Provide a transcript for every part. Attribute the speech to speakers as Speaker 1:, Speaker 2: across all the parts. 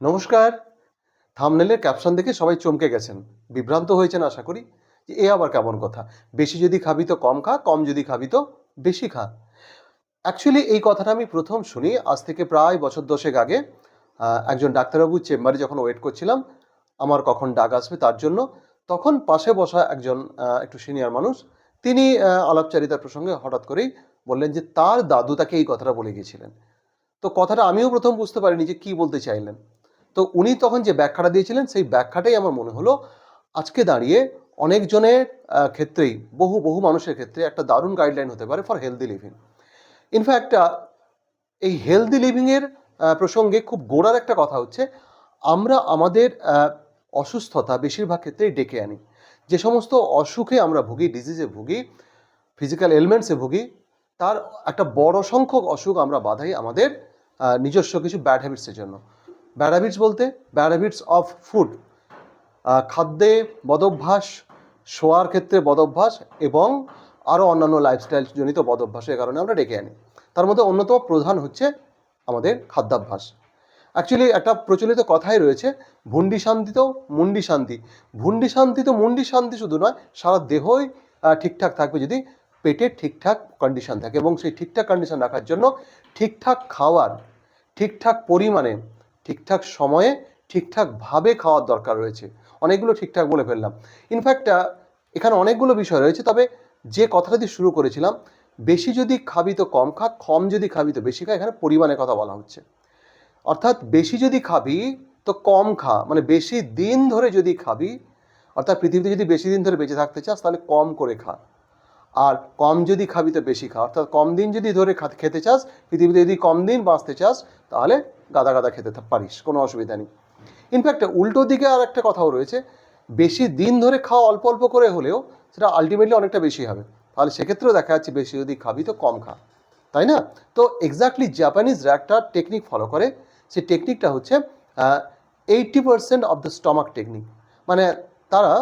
Speaker 1: নমস্কার। থামনেলের ক্যাপশন দেখে সবাই চমকে গেছেন। বিভ্রান্ত হয়েছেন আশা করি যে এ আবার কেমন কথা। বেশি যদি খাবি তো কম খা, কম যদি খাবি তো বেশি খা। অ্যাকচুয়ালি এই কথাটা আমি প্রথম শুনি আজ থেকে প্রায় বছর দশেক আগে। একজন ডাক্তারবাবুর চেম্বারে যখন ওয়েট করছিলাম, আমার কখন ডাক আসবে তার জন্য, তখন পাশে বসা একজন একটু সিনিয়র মানুষ, তিনি আলাপচারিতার প্রসঙ্গে হঠাৎ করেই বললেন যে তার দাদু তাকে এই কথাটা বলে গিয়েছিলেন। তো কথাটা আমিও প্রথম বুঝতে পারিনি যে কী বলতে চাইলেন। তো উনি তখন যে ব্যাখ্যাটা দিয়েছিলেন, সেই ব্যাখ্যাটাই আমার মনে হলো, আজকে দাঁড়িয়ে অনেকজনের ক্ষেত্রেই, বহু বহু মানুষের ক্ষেত্রে একটা দারুণ গাইডলাইন হতে পারে for healthy living in fact এই হেলদি লিভিংয়ের প্রসঙ্গে খুব গোড়ার একটা কথা হচ্ছে, আমরা আমাদের অসুস্থতা বেশিরভাগ ক্ষেত্রেই ডেকে আনি। যে সমস্ত অসুখে আমরা ভুগি ডিজিজে ভুগি ফিজিক্যাল এলিমেন্টসে ভুগি, তার একটা বড় সংখ্যক অসুখ আমরা বাধাই আমাদের নিজস্ব কিছু ব্যাড হ্যাবিটসের জন্য। ব্যাড হ্যাবিটস বলতে ব্যাড হ্যাবিটস অফ ফুড। খাদ্যে বদভ্যাস, শোয়ার ক্ষেত্রে বদভ্যাস এবং আরও অন্যান্য লাইফস্টাইল জনিত বদভ্যাসের কারণে আমরা ডেকে আনি। তার মধ্যে অন্যতম প্রধান হচ্ছে আমাদের খাদ্যাভ্যাস। অ্যাকচুয়ালি একটা প্রচলিত কথাই রয়েছে, ভুন্ডি শান্তি তো মুন্ডি শান্তি। ভুন্ডি শান্তি তো মুন্ডি শান্তি শুধু নয়, সারা দেহই ঠিকঠাক থাকবে যদি পেটের ঠিকঠাক কন্ডিশন থাকে এবং সেই ঠিকঠাক কন্ডিশন রাখার জন্য ঠিকঠাক খাওয়ার, ঠিকঠাক পরিমাণে ঠিকঠাক সময়ে ঠিকঠাকভাবে খাওয়ার দরকার রয়েছে। অনেকগুলো ঠিকঠাক বলে ফেললাম। ইনফ্যাক্ট এখানে অনেকগুলো বিষয় রয়েছে, তবে যে কথাটা দিয়ে শুরু করেছিলাম, বেশি যদি খাবি তো কম খা, কম যদি খাবি তো বেশি খা, এখানে পরিমাণের কথা বলা হচ্ছে। অর্থাৎ বেশি যদি খাবি তো কম খা মানে বেশি দিন ধরে যদি খাবি, অর্থাৎ পৃথিবীতে যদি বেশি দিন ধরে বেঁচে থাকতে চাস, তাহলে কম করে খা। আর কম যদি খাবি তো বেশি খা। অর্থাৎ কম দিন যদি ধরে খেতে চাস, পৃথিবীতে যদি কম দিন বাঁচতে চাস, তাহলে গাদা গাদা খেতে পারিস, কোনো অসুবিধা নেই। ইনফ্যাক্ট উল্টো দিকে আর একটা কথাও রয়েছে, বেশি দিন ধরে খাওয়া অল্প অল্প করে হলেও সেটা আলটিমেটলি অনেকটা বেশি হবে। তাহলে সেক্ষেত্রেও দেখা যাচ্ছে বেশি যদি খাবি তো কম খা। তাই না? তো এক্স্যাক্টলি জাপানিজরা একটা টেকনিক ফলো করে। সেই টেকনিকটা হচ্ছে eighty percent of the stomach technique মানে তারা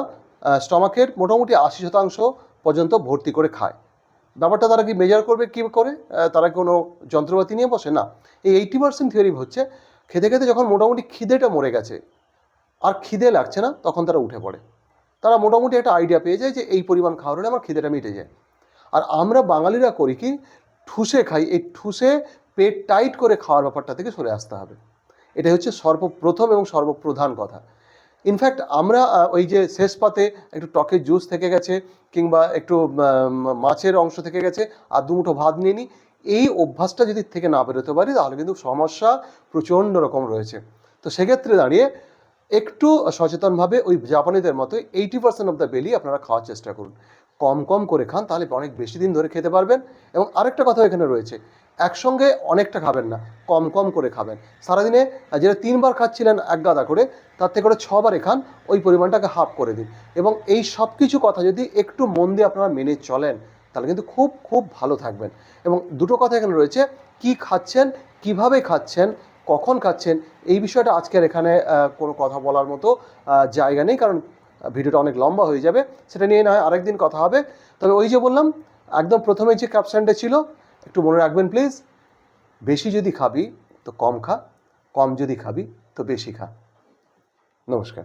Speaker 1: স্টমাকের মোটামুটি আশি শতাংশ পর্যন্ত ভর্তি করে খায়। ব্যাপারটা তারা কি মেজার করবে, কী করে? তারা কোনো যন্ত্রপাতি নিয়ে বসে? না। এই এইটটি পার্সেন্ট থিওরি হচ্ছে, খেতে খেতে যখন মোটামুটি খিদেটা মরে গেছে, আর খিদে লাগছে না, তখন তারা উঠে পড়ে। তারা মোটামুটি একটা আইডিয়া পেয়ে যায় যে এই পরিমাণ খাওয়ার হলে আমার খিদেটা মিটে যায়। আর আমরা বাঙালিরা করি কি, ঠুসে খাই। এই ঠুসে পেট টাইট করে খাওয়ার ব্যাপারটা থেকে সরে আসতে হবে। এটা হচ্ছে সর্বপ্রথম এবং সর্বপ্রধান কথা। ইনফ্যাক্ট আমরা ওই যে শেষ পাতে একটু টকের জুস থেকে গেছে, কিংবা একটু মাছের অংশ থেকে গেছে, আর দুমুঠো ভাত নিয়ে নিই এই অভ্যাসটা যদি থেকে না বেরোতে পারি, তাহলে কিন্তু সমস্যা প্রচণ্ড রকম রয়েছে। তো সেক্ষেত্রে দাঁড়িয়ে একটু সচেতনভাবে ওই জাপানিদের মতো eighty percent of the belly আপনারা খাওয়ার চেষ্টা করুন। কম কম করে খান, তাহলে অনেক বেশি দিন ধরে খেতে পারবেন। এবং আরেকটা কথা এখানে রয়েছে একসঙ্গে অনেকটা খাবেন না, কম কম করে খাবেন। সারাদিনে যেটা তিনবার খাচ্ছিলেন এক গাদা করে, তার থেকে করে ছবারে খান, ওই পরিমাণটাকে হাফ করে দিন। এবং এই সব কিছু কথা যদি একটু মন দিয়ে আপনারা মেনে চলেন, তাহলে কিন্তু খুব খুব ভালো থাকবেন। এবং দুটো কথা এখানে রয়েছে, কি খাচ্ছেন, কীভাবে খাচ্ছেন, কখন খাচ্ছেন, এই বিষয়টা আজকের এখানে কোনো কথা বলার মতো জায়গা নেই, কারণ ভিডিওটা অনেক লম্বা হয়ে যাবে। সেটা নিয়ে না হয় আরেকদিন কথা হবে। তবে ওই যে বললাম, একদম প্রথমে যে ক্যাপশনটা ছিল একটু মনে রাখবেন প্লিজ বেশি যদি খাবি, তো কম খা, কম যদি খাবি, তো বেশি খা। নমস্কার।